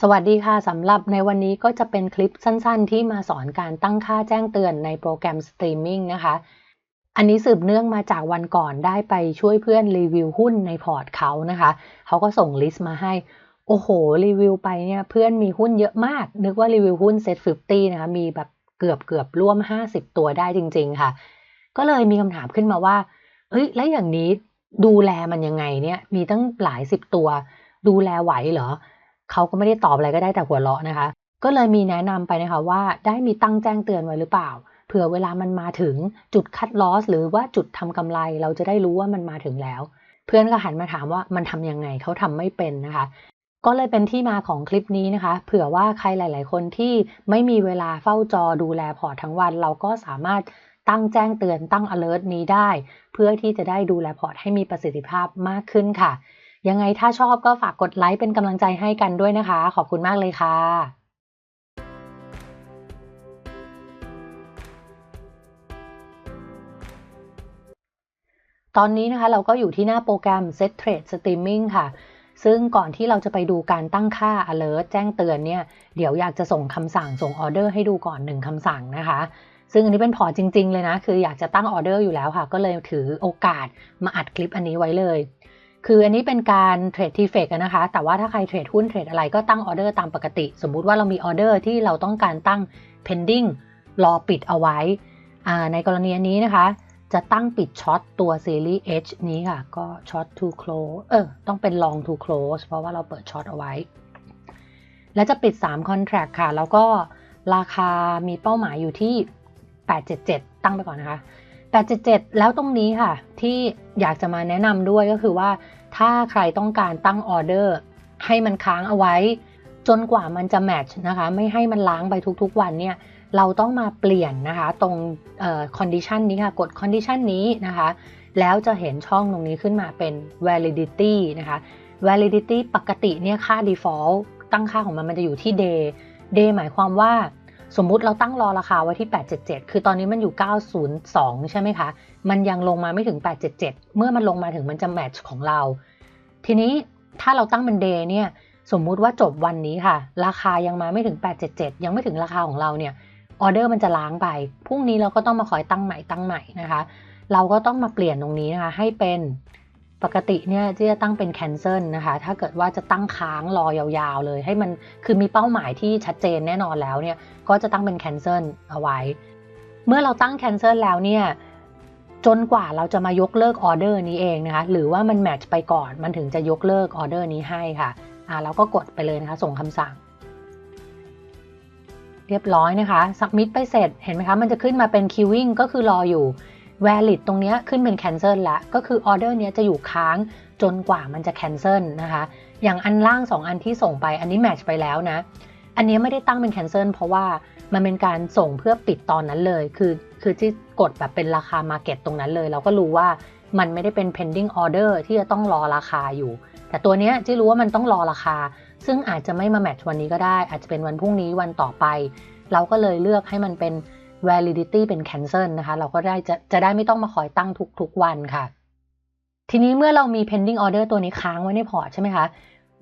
สวัสดีค่ะสำหรับในวันนี้ก็จะเป็นคลิปสั้นๆ ที่มาสอนการตั้งค่าแจ้งเตือนในโปรแกรมสตรีมมิ่งนะคะ อันนี้สืบเนื่องมาจากวันก่อนได้ไปช่วยเพื่อนรีวิวหุ้นในพอร์ตเขานะคะ เขาก็ส่งลิสต์มาให้ โอ้โห รีวิวไปเนี่ยเพื่อนมีหุ้นเยอะมาก นึกว่ารีวิวหุ้นเซ็ตฟิฟตี้นะคะ มีแบบเกือบเกือบร่วม 50 ตัวได้จริง ๆค่ะ ก็เลยมีคำถามขึ้นมาว่าเฮ้ยแล้วอย่างนี้ดูแลมันยังไงเนี่ยมีตั้งหลายสิบตัว ดูแลไหวเหรอ เขาก็ไม่ได้ตอบอะไรก็ได้แต่หัวเราะนะคะ ก็เลยมีแนะนำไปนะคะว่าได้มีตั้งแจ้งเตือนไว้หรือเปล่าเผื่อเวลามันมาถึงจุดคัดลอสหรือว่าจุดทำกำไรเราจะได้รู้ว่ามันมาถึงแล้ว เพื่อนก็หันมาถามว่ามันทำยังไงเขาทำไม่เป็นนะคะ ก็เลยเป็นที่มาของคลิปนี้นะคะ เผื่อว่าใครหลาย ๆ คนที่ไม่มีเวลาเฝ้าจอดูแลพอร์ตทั้งวัน เราก็สามารถตั้งแจ้งเตือนตั้ง alert นี้ได้ เพื่อที่จะได้ดูแลพอร์ตให้มีประสิทธิภาพมากขึ้นค่ะ ยังไงถ้าชอบก็ฝากกดไลค์เป็นกำลังใจให้กันด้วยนะคะ ขอบคุณมากเลยค่ะตอนนี้นะคะเราก็อยู่ที่หน้าโปรแกรม Set Trade Streaming ค่ะ ซึ่งก่อนที่เราจะไปดูการตั้งค่า alert แจ้งเตือนเนี่ย เดี๋ยวอยากจะส่งคำสั่งส่งออเดอร์ให้ดูก่อนหนึ่งคำสั่งนะคะ ซึ่งอันนี้เป็นพอจริง ๆ เลยนะ คืออยากจะตั้งออเดอร์อยู่แล้วค่ะ ก็เลยถือโอกาสมาอัดคลิปอันนี้ไว้เลย คืออันนี้เป็นการเทรดทีเฟกนะคะ แต่ว่าถ้าใครเทรดหุ้นเทรดอะไรก็ตั้งออเดอร์ตามปกติ สมมุติว่าเรามีออเดอร์ที่เราต้องการตั้ง pending รอปิดเอาไว้ ในกรณีนี้นะคะ จะตั้งปิดช็อตตัวซีรีส์ H นี้ค่ะ ก็ช็อต to close เออ ต้องเป็น long to close เพราะว่าเราเปิดช็อตเอาไว้ แล้วจะปิด 3 contract ค่ะ แล้วก็ราคามีเป้าหมายอยู่ที่ 877 ตั้งไปก่อนนะคะ 877 แล้วตรงนี้ค่ะ ที่อยากจะมาแนะนำด้วยก็คือว่า ถ้าใครต้องการตั้งออเดอร์ ให้มันค้างเอาไว้ จนกว่ามันจะแมทช์นะคะ ไม่ให้มันล้างไปทุกๆวันเนี่ยเราต้องมาเปลี่ยนนะคะ ตรงคอนดิชันนี้ค่ะ กดคอนดิชันนี้นะคะ แล้วจะเห็นช่องตรงนี้ขึ้นมาเป็น validity นะคะ validity ปกติเนี่ยค่า default ตั้งค่าของมันมันจะอยู่ที่ day day หมายความว่า สมมุติเราตั้งรอราคาไว้ที่ 877 คือตอนนี้มันอยู่ 902 ใช่ไหมคะ มันยังลงมาไม่ถึง 877 เมื่อมันลงมาถึงมันจะแมทช์ของเรา ทีนี้ถ้าเราตั้งเป็นเดย์เนี่ย สมมุติว่าจบวันนี้ค่ะ ราคายังมาไม่ถึง 877 ยังไม่ถึงราคาของเราเนี่ยออเดอร์มันจะล้างไป พรุ่งนี้เราก็ต้องมาคอยตั้งใหม่ตั้งใหม่นะคะ เราก็ต้องมาเปลี่ยนตรงนี้นะคะให้เป็น ปกติเนี่ยที่จะตั้งเป็น cancel นะคะ ถ้าเกิดว่าจะตั้งค้างรอยาวๆเลย ให้มันคือมีเป้าหมายที่ชัดเจนแน่นอนแล้วเนี่ย ก็จะตั้งเป็น cancel เอาไว้ เมื่อเราตั้ง cancel แล้วเนี่ย จนกว่าเราจะมายกเลิกออเดอร์นี้เองนะคะ หรือว่ามันแมทช์ไปก่อน มันถึงจะยกเลิกออเดอร์นี้ให้ค่ะ อ่าเราก็กดไปเลยนะคะ ส่งคำสั่ง เรียบร้อยนะคะ submit ไปเสร็จ เห็นไหมคะ มันจะขึ้นมาเป็น queuing ก็คือรออยู่ valid ตรงนี้ขึ้นเป็น cancel ล้วก็คือออเดอร์นี้จะอยู่ค้างจนกว่ามันจะ cancel นะคะ อย่างอันล่าง 2 อันที่ส่งไปอันนี้ match ไปแล้วนะ อันนี้ไม่ได้ตั้งเป็น cancel เพราะว่ามันเป็นการส่งเพื่อปิดตอนนั้นเลย คือคือที่กดแบบเป็นราคา market ตรงนั้นเลย เราก็รู้ว่ามันไม่ได้เป็น pending order ที่จะต้องรอราคาอยู่ แต่ตัวนี้ที่รู้ว่ามันต้องรอราคา ซึ่งอาจจะไม่มา match วันนี้ก็ได้ อาจจะเป็นวันพรุ่งนี้วันต่อไป เราก็เลยเลือกให้มันเป็น validity เป็น cancel นะคะ เราก็ได้จะจะได้ไม่ต้องมาคอยตั้งทุกๆวันค่ะ ทีนี้เมื่อเรามี pending order ตัวนี้ค้างไว้ในพอร์ตใช่ไหมคะ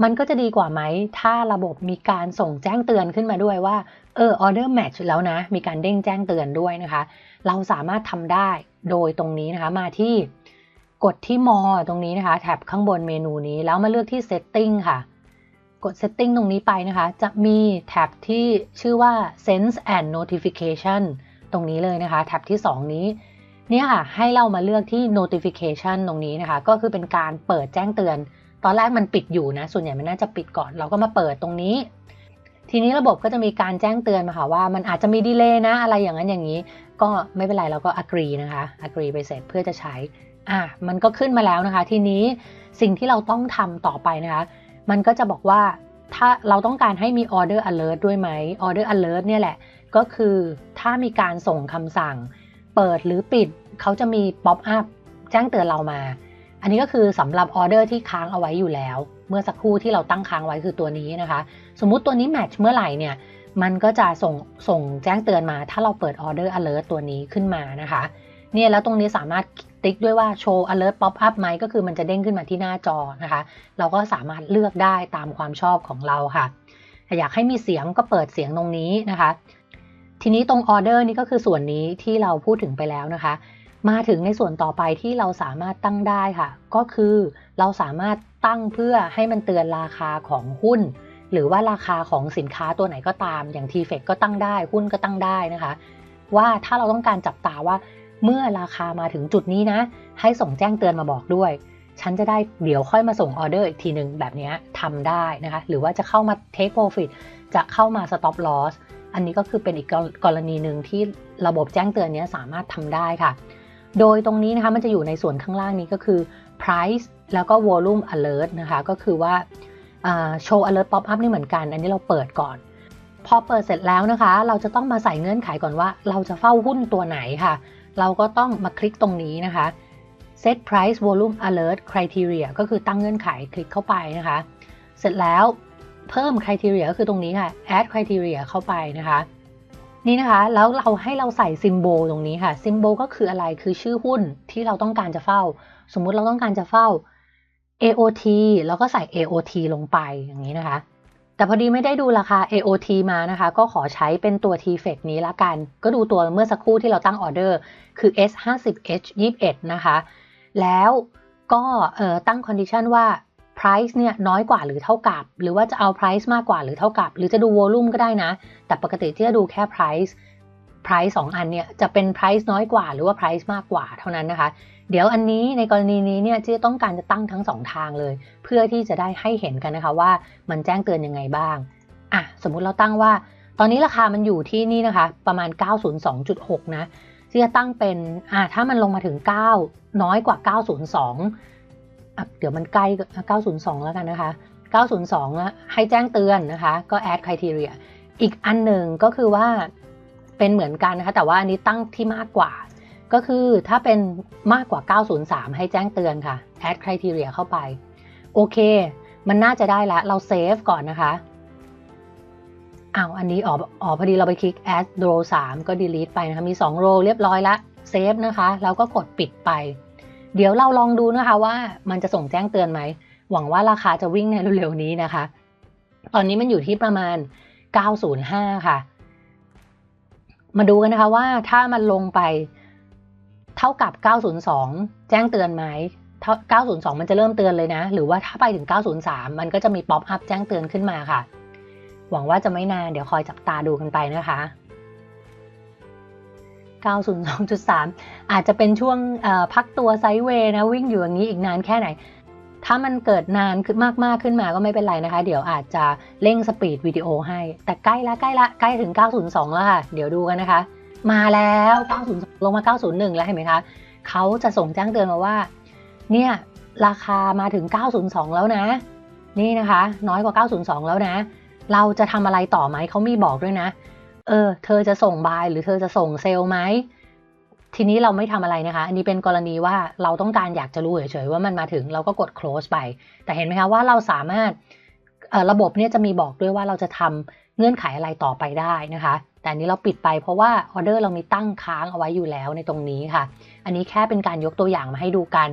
มันก็จะดีกว่าไหม ถ้าระบบมีการส่งแจ้งเตือนขึ้นมาด้วยว่า เออ order match แล้วนะ มีการเด้งแจ้งเตือนด้วยนะคะ เราสามารถทำได้โดยตรงนี้นะคะ มาที่กดที่ more ตรงนี้นะคะ แท็บข้างบนเมนูนี้ แล้วมาเลือกที่ setting ค่ะกด setting ตรงนี้ไปนะคะ จะมีแท็บที่ชื่อว่า sense and notification ตรงนี้เลยนะคะแท็บที่ 2 นี้เนี่ยค่ะให้เรามาเลือกที่ notification ตรงนี้นะคะ ก็คือเป็นการเปิดแจ้งเตือน ตอนแรกมันปิดอยู่นะ ส่วนใหญ่มันน่าจะปิดก่อน เราก็มาเปิดตรงนี้ ทีนี้ระบบก็จะมีการแจ้งเตือนมาค่ะว่ามันอาจจะมีดีเลย์นะ อะไรอย่างนั้นอย่างนี้ ก็ไม่เป็นไรเราก็ agree นะคะ agree ไปเสร็จเพื่อจะใช้ อะมันก็ขึ้นมาแล้วนะคะ ทีนี้สิ่งที่เราต้องทำต่อไปนะคะ มันก็จะบอกว่าถ้าเราต้องการให้มี order alert ด้วยไหม order alert เนี่ยแหละ ก็คือถ้ามีการส่งคำสั่ง เปิดหรือปิดเขาจะมี pop up แจ้งเตือนเรามา อันนี้ก็คือสำหรับออเดอร์ที่ค้างเอาไว้อยู่แล้ว เมื่อสักครู่ที่เราตั้งค้างไว้คือตัวนี้นะคะ สมมุติตัวนี้แมทช์เมื่อไหร่เนี่ยมันก็จะส่งส่งแจ้งเตือนมา ถ้าเราเปิดออเดอร์ alert ตัวนี้ขึ้นมานะคะเนี่ยแล้วตรงนี้สามารถติ๊กด้วยว่าโชว์ alert pop up ไหมก็คือมันจะเด้งขึ้นมาที่หน้าจอนะคะ เราก็สามารถเลือกได้ตามความชอบของเราค่ะอยากให้มีเสียงก็เปิดเสียงตรงนี้นะคะ ทีนี้ตรงออเดอร์นี่ก็คือส่วนนี้ที่เราพูดถึงไปแล้วนะคะ มาถึงในส่วนต่อไปที่เราสามารถตั้งได้ค่ะ ก็คือเราสามารถตั้งเพื่อให้มันเตือนราคาของหุ้น หรือว่าราคาของสินค้าตัวไหนก็ตาม อย่าง t f e c ก็ตั้งได้หุ้นก็ตั้งได้นะคะ ว่าถ้าเราต้องการจับตาว่า เมื่อราคามาถึงจุดนี้นะ ให้ส่งแจ้งเตือนมาบอกด้วย ฉันจะได้เดี๋ยวค่อยมาส่งออเดอร์อีกทีหนึ่งแบบนี้ทำได้นะคะ หรือว่าจะเข้ามา take profit จะเข้ามา stop loss อันนี้ก็คือเป็นอีกกรณีหนึ่งที่ระบบแจ้งเตือนนี้สามารถทำได้ค่ะ โดยตรงนี้นะคะมันจะอยู่ในส่วนข้างล่างนี้ก็คือ price แล้วก็ volume alert นะคะ ก็คือว่า show alert pop up นี่เหมือนกัน อันนี้เราเปิดก่อน พอเปิดเสร็จแล้วนะคะ เราจะต้องมาใส่เงื่อนไขก่อนว่า เราจะเฝ้าหุ้นตัวไหนค่ะ เราก็ต้องมาคลิกตรงนี้นะคะ set price volume alert criteria ก็คือตั้งเงื่อนไขคลิกเข้าไปนะคะ เสร็จแล้ว เพิ่ม criteria ก็คือตรงนี้ค่ะ add criteria เข้าไปนะคะ นี่นะคะ แล้วเราให้เราใส่ symbol ตรงนี้ค่ะ symbol ก็คืออะไรคือชื่อหุ้นที่เราต้องการจะเฝ้า สมมุติเราต้องการจะเฝ้า AOT แล้วก็ใส่ AOT ลงไปอย่างนี้นะคะ แต่พอดีไม่ได้ดูราคา AOT มานะคะ ก็ขอใช้เป็นตัว t f e c นี้ละกัน ก็ดูตัวเมื่อสักครู่ที่เราตั้งออเดอร์ คือ S50H21 นะคะ แล้วก็ตั้ง condition ว่า price เนี่ยน้อยกว่าหรือเท่ากับ หรือว่าจะเอา price มากกว่าหรือเท่ากับ หรือจะดู volume ก็ได้นะ แต่ปกติที่จะดูแค่ price price 2 อันเนี่ยจะเป็น price น้อยกว่า หรือว่า price มากกว่าเท่านั้นนะคะ เดี๋ยวอันนี้ในกรณีนี้เนี่ยที่ต้องการจะตั้งทั้ง 2 ทางเลย เพื่อที่จะได้ให้เห็นกันนะคะว่ามันแจ้งเตือนยังไงบ้างอะสมมุติเราตั้งว่า ตอนนี้ราคามันอยู่ที่นี่นะคะ ประมาณ 902.6 นะที่จะตั้งเป็นอ่าถ้ามันลงมาถึง 9 น้อยกว่า 902 เดี๋ยวมันใกล้ 902 แล้วกันนะคะ 902 แล้วให้แจ้งเตือนนะคะ ก็ add criteria อีกอันหนึ่งก็คือว่าเป็นเหมือนกันนะคะ แต่ว่าอันนี้ตั้งที่มากกว่า ก็คือถ้าเป็นมากกว่า 903 ให้แจ้งเตือนค่ะ add criteria เข้าไป โอเค มันน่าจะได้แล้วเราเซฟก่อนนะคะอ้าวอันนี้อ๋ออ๋อพอดีเราไปคลิก add row 3 ก็ delete ไปนะคะ มี 2 row เรียบร้อยล้วเซฟนะคะ แล้วก็กดปิดไป เดี๋ยวเราลองดูนะคะว่ามันจะส่งแจ้งเตือนไหม หวังว่าราคาจะวิ่งในเร็วๆนี้นะคะ ตอนนี้มันอยู่ที่ประมาณ 905 ค่ะ มาดูกันนะคะว่าถ้ามันลงไปเท่ากับ 902 แจ้งเตือนไหม902 มันจะเริ่มเตือนเลยนะ หรือว่าถ้าไปถึง 903 มันก็จะมีป๊อปอัพแจ้งเตือนขึ้นมาค่ะ หวังว่าจะไม่นาน เดี๋ยวคอยจับตาดูกันไปนะคะ 902.3 อาจจะเป็นช่วงพักตัวไซด์เวย์นะวิ่งอยู่อย่างนี้อีกนานแค่ไหน ถ้ามันเกิดนานขึ้นมากๆขึ้นมาก็ไม่เป็นไรนะคะ เดี๋ยวอาจจะเร่งสปีดวิดีโอให้ แต่ใกล้ละใกล้ละใกล้ถึง 902 แล้วค่ะ เดี๋ยวดูกันนะคะ มาแล้ว 902 ลงมา 901 แล้วเห็นไหมคะเขาจะส่งแจ้งเตือนมาว่า เนี่ยราคามาถึง 902 แล้วนะ นี่นะคะ น้อยกว่า 902 แล้วนะ เราจะทำอะไรต่อไหมเขามีบอกด้วยนะ เออ เธอจะส่งบายหรือเธอจะส่งเซลล์ไหม ทีนี้เราไม่ทำอะไรนะคะ อันนี้เป็นกรณีว่าเราต้องการอยากจะรู้เฉยๆว่ามันมาถึงเราก็กด close ไป แต่เห็นไหมคะว่าเราสามารถระบบเนี่ยจะมีบอกด้วยว่าเราจะทำเงื่อนไขอะไรต่อไปได้นะคะ แต่อันนี้เราปิดไปเพราะว่าออเดอร์เรามีตั้งค้างเอาไว้อยู่แล้วในตรงนี้ค่ะ อันนี้แค่เป็นการยกตัวอย่างมาให้ดูกัน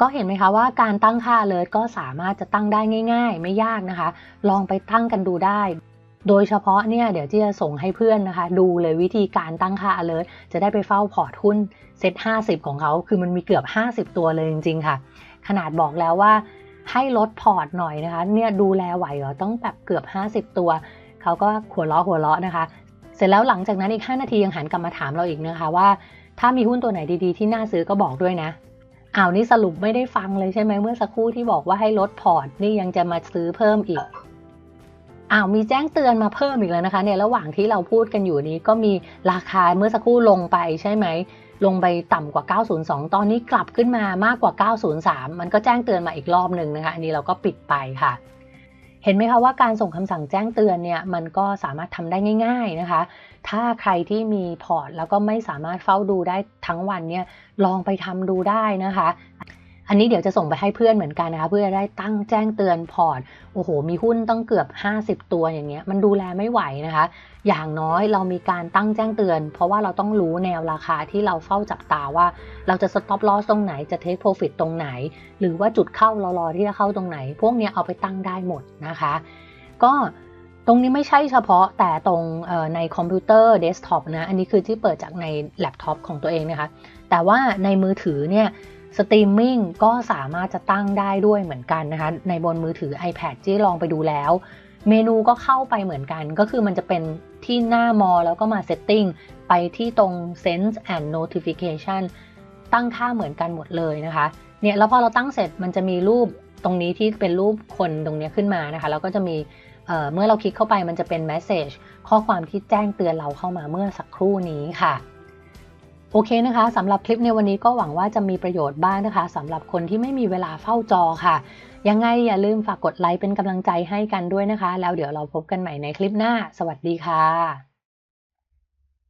ก็เห็นไหมคะว่าการตั้งค่า alert ก็สามารถจะตั้งได้ง่าย ๆ ไม่ยากนะคะ ลองไปตั้งกันดูได้ โดยเฉพาะเนี่ยเดี๋ยวที่จะส่งให้เพื่อนนะคะ ดูเลยวิธีการตั้งค่า alert จะได้ไปเฝ้าพอร์ตหุ้นเซ็ต50 ของเขา คือมันมีเกือบ 50 ตัวเลยจริงๆค่ะ ขนาดบอกแล้วว่าให้ลดพอร์ตหน่อยนะคะ เนี่ยดูแลไหวเหรอต้องแบบเกือบ 50 ตัว เขาก็หัวเราะหัวเราะนะคะ เสร็จแล้วหลังจากนั้นอีก 5 นาทียังหันกลับมาถามเราอีกนะคะว่า ถ้ามีหุ้นตัวไหนดีๆ ที่น่าซื้อก็บอกด้วยนะอ้าวนี่สรุปไม่ได้ฟังเลยใช่ไหมเมื่อสักครู่ที่บอกว่าให้ลดพอร์ตนี่ยังจะมาซื้อเพิ่มอีก อ้าวมีแจ้งเตือนมาเพิ่มอีกแล้วนะคะเนี่ยระหว่างที่เราพูดกันอยู่นี้ก็มีราคาเมื่อสักครู่ลงไปใช่ไหม ลงไปต่ำกว่า 902 ตอนนี้กลับขึ้นมามากกว่า 903 มันก็แจ้งเตือนมาอีกรอบหนึ่งนะคะอันนี้เราก็ปิดไปค่ะ เห็นไหมคะว่าการส่งคำสั่งแจ้งเตือนเนี่ยมันก็สามารถทำได้ง่าย ๆนะคะ ถ้าใครที่มีพอร์ตแล้วก็ไม่สามารถเฝ้าดูได้ทั้งวันเนี่ยลองไปทำดูได้นะคะ อันนี้เดี๋ยวจะส่งไปให้เพื่อนเหมือนกันนะคะ เพื่อได้ตั้งแจ้งเตือนพอร์ต โอ้โห มีหุ้นต้องเกือบ 50 ตัวอย่างเงี้ย มันดูแลไม่ไหวนะคะ อย่างน้อยเรามีการตั้งแจ้งเตือน เพราะว่าเราต้องรู้แนวราคาที่เราเฝ้าจับตาว่า เราจะ stop loss ตรงไหน จะ take profit ตรงไหน หรือว่าจุดเข้าเรารอที่จะเข้าตรงไหน พวกเนี้ยเอาไปตั้งได้หมดนะคะ ก็ตรงนี้ไม่ใช่เฉพาะแต่ตรงในคอมพิวเตอร์เดสก์ท็อปนะ อันนี้คือที่เปิดจากในแล็ปท็อปของตัวเองนะคะ แต่ว่าในมือถือเนี่ย สตรีมมิ่งก็สามารถจะตั้งได้ด้วยเหมือนกันนะคะในบนมือถือ iPad ที่ลองไปดูแล้ว เมนูก็เข้าไปเหมือนกัน ก็คือมันจะเป็นที่หน้ามอแล้วก็มาเซตติ้งไปที่ตรง Sense and Notification ตั้งค่าเหมือนกันหมดเลยนะคะเนี่ยแล้วพอเราตั้งเสร็จมันจะมีรูปตรงนี้ที่เป็นรูปคนตรงนี้ขึ้นมานะคะแล้วก็จะมีเเมื่อเราคลิกเข้าไปมันจะเป็นแมสเซจข้อความที่แจ้งเตือนเราเข้ามาเมื่อสักครู่นี้ค่ะ โอเคนะคะสำหรับคลิปในวันนี้ก็หวังว่าจะมีประโยชน์บ้างนะคะสำหรับคนที่ไม่มีเวลาเฝ้าจอค่ะ ยังไงอย่าลืมฝากกดไลค์เป็นกำลังใจให้กันด้วยนะคะ แล้วเดี๋ยวเราพบกันใหม่ในคลิปหน้า สวัสดีค่ะ